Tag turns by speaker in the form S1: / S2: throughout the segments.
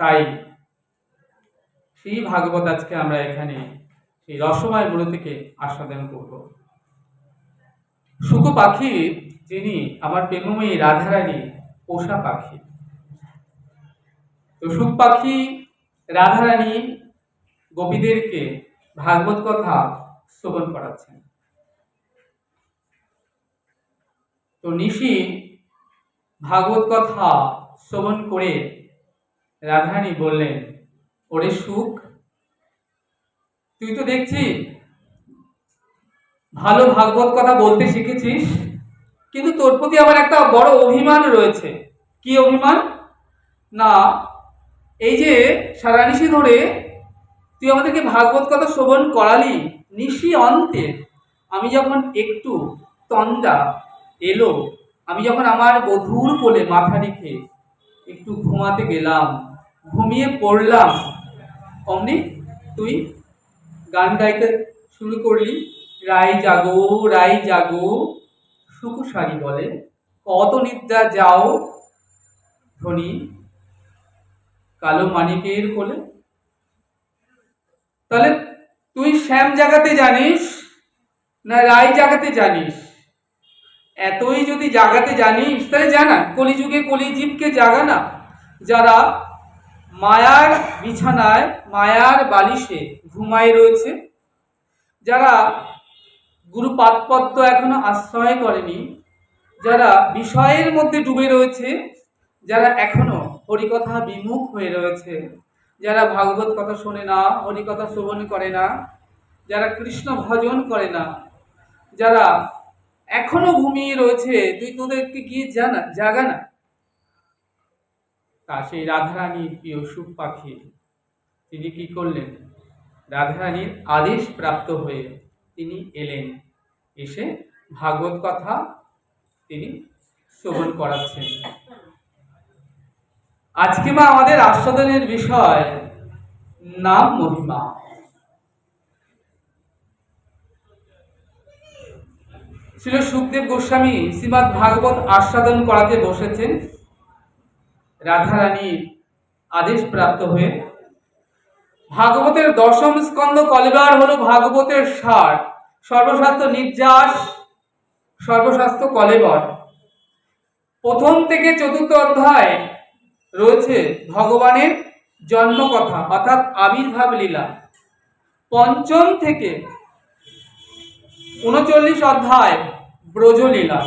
S1: তাই সেই ভাগবত আজকে আমরা এখানে সেই রসময়গুলো থেকে আস্বাদন করব। শুকু পাখি যিনি আমার প্রেমময়ী রাধারানী পোষা পাখি। তো সুখ পাখি রাধারানী গোপীদেরকে ভাগবত কথা শ্রবণ করাচ্ছেন। তো নিশি ভাগবত কথা শ্রবণ করে রাধারানী বললেন, ওরে সুখ, তুই তো দেখছি ভালো ভাগবত কথা বলতে শিখেছিস, কিন্তু তোর প্রতি আমার একটা বড় অভিমান রয়েছে। কি অভিমান? না, এই যে সারা নিশি ধরে তুই আমাদেরকে ভাগবত কথা শ্রবণ করালি, নিশি অন্তে। আমি যখন একটু তন্দা এলো, আমি যখন আমার বধুর কোলে মাথা রেখে একটু ঘুমাতে গেলাম ঘুমিয়ে পড়লাম। অমনি তুই গান গাইতে শুরু করলি। রাই জাগো রাই জাগো সুকুশারি বলে। কত নিদ্রা যাও ধনী কালো মানিকের কোলে। তাহলে তুই শ্যাম জাগাতে জানিস না রায় জাগাতে জানিস? এতই যদি জাগাতে জানিস, তাহলে জানা। কলিযুগে কলিজীবকে জাগা না। যারা মায়ার বিছানায় মায়ার বালিশে ঘুমায় রয়েছে। যারা গুরু পাদপদ্ম এখনও আশ্রয় করেনি, যারা বিষয়ের মধ্যে ডুবে রয়েছে, যারা এখনও হরিকথা বিমুখ হয়ে রয়েছে, যারা ভাগবত কথা শোনে না, হরিকথা শ্রবণ করে না, যারা কৃষ্ণ ভজন করে না, যারা এখনও ঘুমিয়ে রয়েছে, তুই তোদেরকে গিয়ে জানা, জাগা না। তা সেই রাধারানীর প্রিয় সুখ পাখি তিনি কি করলেন? রাধারানীর আদেশ প্রাপ্ত হয়ে তিনি এলেন। এসে ভাগবত কথা তিনি শ্রবণ করাচ্ছেন। আজকে মা আমাদের আস্বাদনের বিষয় নাম মহিমা। ছিল সুখদেব গোস্বামী শ্রীমৎ ভাগবত আস্বাদন করাতে বসেছেন। রাধারানীর আদেশ প্রাপ্ত হয়ে ভাগবতের দশম স্কন্ধ কলেবার হলো ভাগবতের সার সর্বশাস্ত্র নির্যাস সর্বশাস্ত্র কলেবর। প্রথম থেকে চতুর্থ অধ্যায় রয়েছে ভগবানের জন্মকথা, অর্থাৎ আবির্ভাব লীলা। পঞ্চম থেকে উনচল্লিশ অধ্যায় ব্রজলীলা।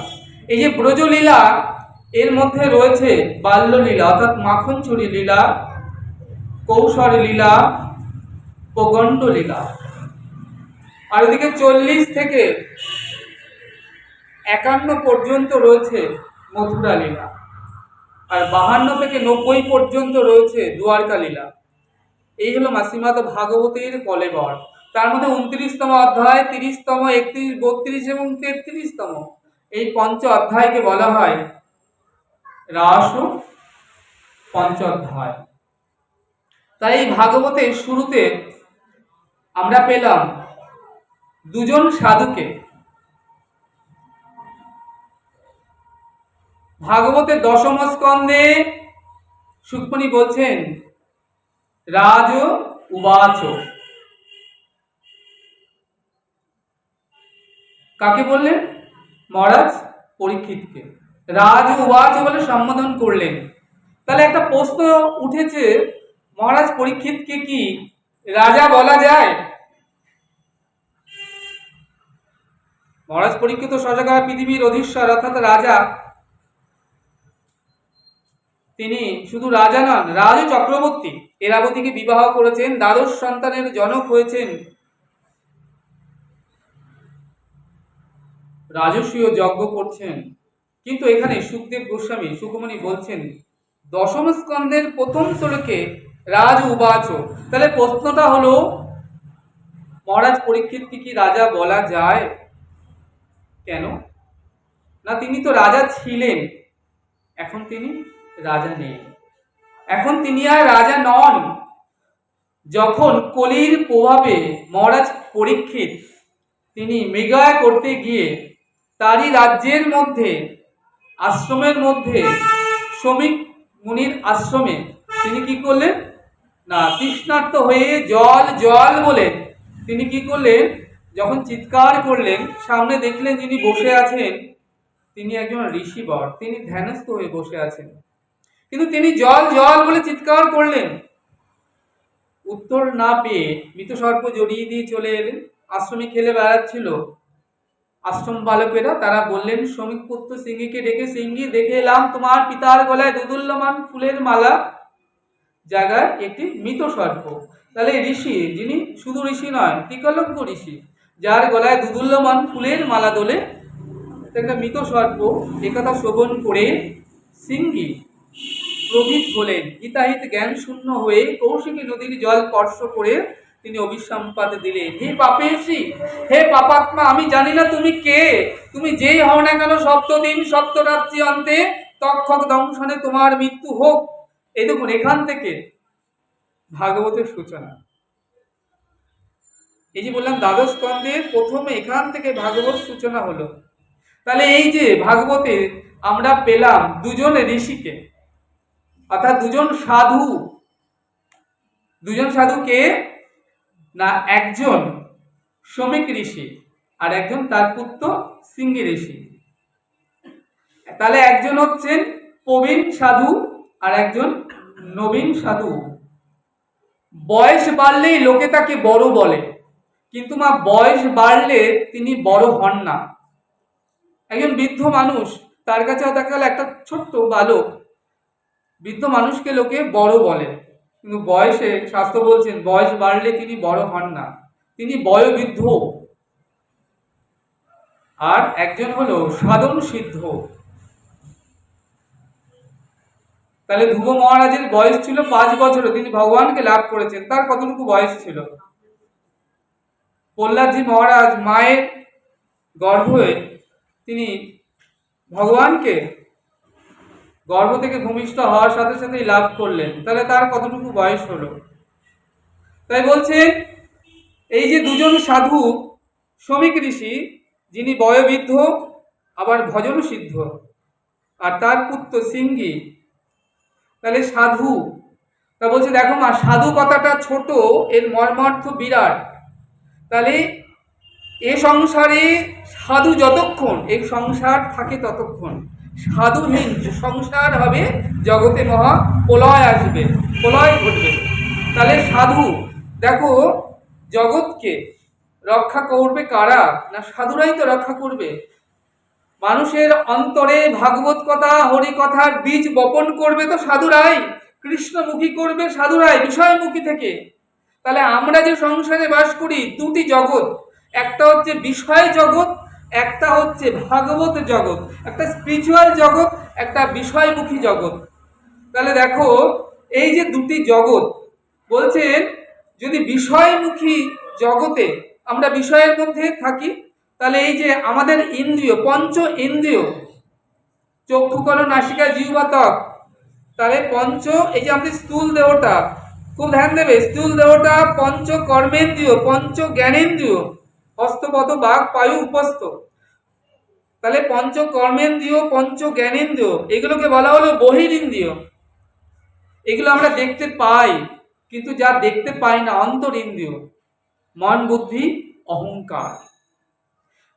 S1: এই যে ব্রজলীলা এর মধ্যে রয়েছে বাল্যলীলা, অর্থাৎ মাখন চুরি লীলা কৌশল লীলা প্রগণ্ড লীলা আর এদিকে চল্লিশ থেকে একান্ন পর্যন্ত রয়েছে মথুরা লীলা। আর বাহান্ন থেকে নব্বই পর্যন্ত রয়েছে দুয়ারকা লীলা। এই হলো মাসিমাত ভাগবতের কলেবর। তার মধ্যে উনত্রিশতম অধ্যায়, তিরিশতম, একত্রিশ, বত্রিশ এবং তেত্রিশতম। এই পঞ্চ অধ্যায়কে বলা হয় রাস ও পঞ্চ অধ্যায় তাই এই ভাগবতের শুরুতে আমরা পেলাম দুজন সাধুকে। ভাগবতের দশম স্কন্ধে সুকমণি বলছেন, রাজ উবাচ। কাকে বললেন? মহারাজ পরীক্ষিতকে। রাজ উবাচ বলে সম্বোধন করলেন। তাহলে একটা প্রশ্ন উঠেছে, মহারাজ পরীক্ষিতকে কি রাজা বলা যায়। মহারাজ পরীক্ষিত সজাগা পৃথিবীর অধীশ্বর, অর্থাৎ রাজা। তিনি শুধু রাজা নন, রাজ চক্রবর্তী, এরাবতীকে বিবাহ করেছেন, দ্বাদশ সন্তানের জনক হয়েছেন। রাজস্বীয় যজ্ঞ করছেন। কিন্তু এখানে সুখদেব গোস্বামী সুকুমণি বলছেন, দশম স্কন্ধের প্রথম শ্লোকে রাজ উবাচ। তাহলে প্রশ্নটা হলো, মহারাজ পরীক্ষিতকে কি রাজা বলা যায়? কেন? না, তিনি তো রাজা ছিলেন। এখন তিনি রাজা নেই। এখন তিনি আর রাজা নন। যখন কলির প্রভাবে মহারাজ পরীক্ষিত, তিনি মৃগয়া করতে গিয়ে তারই রাজ্যের মধ্যে আশ্রমের মধ্যে শ্রমিক মুনির আশ্রমে তিনি কি করলেন? না, তৃষ্ণার্ত হয়ে জল জল বলে তিনি কি করলেন? যখন চিৎকার করলেন, সামনে দেখলেন যিনি বসে আছেন, তিনি একজন ঋষিবর। তিনি ধ্যানস্থ হয়ে বসে আছেন। কিন্তু তিনি জল জল বলে চিৎকার করলেন। উত্তর না পেয়ে মৃত সর্প জড়িয়ে দিয়ে চলে এলেন। আশ্রমে খেলে বেড়াচ্ছিল। আশ্রম বালকেরা, তারা বললেন, শ্রমিক পুত্র সিঙ্গিকে ডেকে সিঙ্গি দেখে এলাম, তোমার পিতার গলায় দুদুল্যমান ফুলের মালা জায়গায় একটি মৃত সর্প তাহলে ঋষি, যিনি শুধু ঋষি নয় ত্রিকলজ্ঞ ঋষি, যার গলায় দুদুল্যমান ফুলের মালা দোলে একটা মৃত সর্প একথা শোভন করে সিঙ্গি প্রভৃত হলেন। হিতাহিত জ্ঞান শূন্য হয়ে কৌশিকী নদীর জল স্পর্শ করে তিনি অবিশ্রামপাতে দিলেন, হে পাপেশি হে পাপাত্মা, আমি জানি না তুমি কে। তুমি যেই হও না কেন, সপ্তদিন সপ্তরাত্রি অন্তে তক্ষক দংশনে তোমার মৃত্যু হোক। এই দেখুন, এখান থেকে ভাগবতের সূচনা। এই যে বললাম, দ্বাদশ স্কন্ধের প্রথমে এখান থেকে ভাগবত সূচনা হলো। তাহলে এই যে ভাগবতে আমরা পেলাম দুজন ঋষিকে, অর্থাৎ দুজন সাধু। দুজন সাধু কে? না একজন শ্রমিক ঋষি আর একজন তার পুত্র সিঙ্গি ঋষি। তাহলে একজন হচ্ছেন প্রবীণ সাধু আর একজন নবীন সাধু। বয়স বাড়লেই লোকে তাকে বড় বলে, কিন্তু মা, বয়স বাড়লে তিনি বড় হন না। একজন বৃদ্ধ মানুষ, তার কাছে দেখা গেল একটা ছোট্ট বালক, বৃদ্ধ মানুষকে লোকে বড় বলে। কিন্তু বয়সে শাস্ত্র বলছেন, বয়স বাড়লে তিনি বড় হন না। তিনি বয়োবৃদ্ধ। আর একজন হলো সাধন সিদ্ধ। তাহলে ধ্রুব মহারাজের বয়স ছিল পাঁচ বছর, তিনি ভগবানকে লাভ করেছেন। তার কতটুকু বয়স ছিল? প্রহ্লাদজি মহারাজ মায়ের গর্ভে তিনি ভগবানকে গর্ভ থেকে ভূমিষ্ঠ হওয়ার সাথে সাথেই লাভ করলেন। তাহলে তার কতটুকু বয়স হলো? তাই বলছেন এই যে দুজন সাধু, শ্রমিক ঋষি, যিনি বয়োবৃদ্ধ, আবার ভজন সিদ্ধ, আর তার পুত্র সিঙ্গি, তাহলে সাধু। তা বলছে, দেখো মা, সাধু কথাটা ছোট, এর মর্মার্থ বিরাট। তাহলে এ সংসারে সাধু যতক্ষণ এই সংসার থাকে ততক্ষণ। সাধুহীন সংসার হবে, জগতে মহা প্রলয় আসবে, প্রলয় ঘটবে। তাহলে সাধু, দেখো, জগৎকে রক্ষা করবে কারা? না, সাধুরাই তো রক্ষা করবে। মানুষের অন্তরে ভাগবত কথা হরি কথার বীজ বপন করবে তো সাধুরাই। কৃষ্ণমুখী করবে সাধুরাই, বিষয়মুখী থেকে। তাহলে আমরা যে সংসারে বাস করি, দুটি জগৎ। একটা হচ্ছে বিষয় জগৎ একটা হচ্ছে ভাগবত জগৎ, একটা স্পিরিচুয়াল জগৎ, একটা বিষয়মুখী জগৎ। তাহলে দেখো, এই যে দুটি জগৎ, বলছেন যদি বিষয়মুখী জগতে আমরা বিষয়ের মধ্যে থাকি, তাহলে এই যে আমাদের ইন্দ্রিয়, পঞ্চ ইন্দ্রিয়, চক্ষু কল নাসিকা, জিহ্বা তাহলে পঞ্চ, এই যে আমাদের স্থূল দেহটা, খুব ধ্যান দেবে, স্থূল দেহটা পঞ্চ কর্মেন্দ্রীয় পঞ্চ জ্ঞানেন্দ্রিয় হস্তপদ বাঘ পায়ু উপস্থ। তাহলে পঞ্চ কর্মেন্দ্রিয় পঞ্চ জ্ঞানেন্দ্রিয় এগুলোকে বলা হলো বহিরিন্দ্রিয়। এগুলো আমরা দেখতে পাই, কিন্তু যা দেখতে পাই না অন্তর ইন্দ্রিয় মন বুদ্ধি, অহংকার।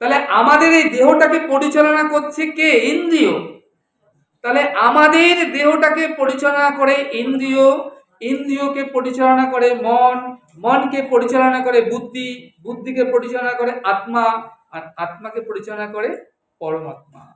S1: তাহলে আমাদের এই দেহটাকে পরিচালনা করছে কে? ইন্দ্রিয়। তাহলে আমাদের দেহটাকে পরিচালনা করে ইন্দ্রিয় ইন্দ্রিয়কে পরিচালনা করে মন, মনকে পরিচালনা করে বুদ্ধি, বুদ্ধিকে পরিচালনা করে আত্মা, আর আত্মাকে পরিচালনা করে পরমাত্মা।